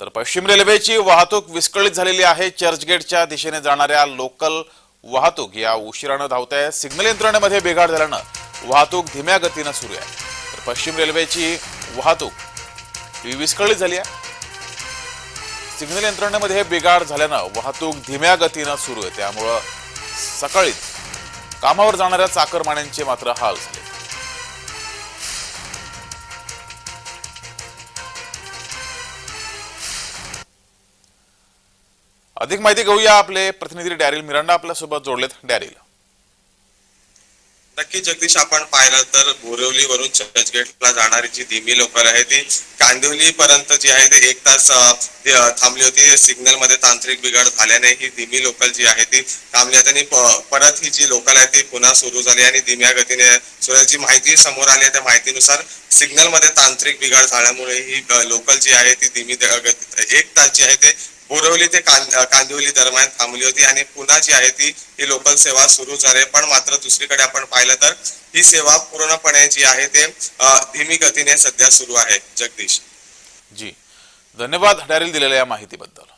तर पश्चिम रेल्वेची वाहतूक विस्कळीत झालेली आहे. चर्चगेटच्या दिशेने जाणाऱ्या लोकल वाहतूक या उशिरानं धावत. आहे सिग्नल यंत्रणेमध्ये बिघाड झाल्यानं वाहतूक धीम्या गतीनं सुरू आहे. तर पश्चिम रेल्वेची वाहतूक ही विस्कळीत झाली आहे. सिग्नल यंत्रणेमध्ये बिघाड झाल्यानं वाहतूक धीम्या गतीनं सुरू आहे. त्यामुळं सकाळीच कामावर जाणाऱ्या चाकरमान्यांचे मात्र हाल झाले. अधिक माहिती घेऊया आपले प्रतिनिधी डॅरिल मिरांडा आपल्यासोबत जोडलेत डॅरिल. नक्की जगदीश आपण पाहिलं तर बोरिवलीवरून चर्चगेटला जाणारी जी धीमी लोकल आहे ती कांदिवली पर्यंत जी आहे ती एक तास थांबली होती. सिग्नलमध्ये तांत्रिक बिघाड झाल्याने ही धीमी लोकल जी आहे ती थांबली आहे आणि परत ही जी लोकल आहे ती पुन्हा सुरू झाली आणि धीम्या गतीने जी माहिती समोर आली आहे. त्या माहितीनुसार सिग्नलमध्ये तांत्रिक बिघाड झाल्यामुळे ही लोकल जी आहे ती धीमी गती एक तास जी आहे ते बोरवली ते कांदिवली दरम्यान थांबली होती आणि पुन्हा जी आहे ती ही लोकल सेवा सुरू झाली पण मात्र दुसरीकडे आपण पाहिलं तर ही सेवा पूर्णपणे जी आहे ते धीमी गतीने सध्या सुरू आहे. जगदीश. जी. धन्यवाद हडारील दिलेल्या या माहितीबद्दल.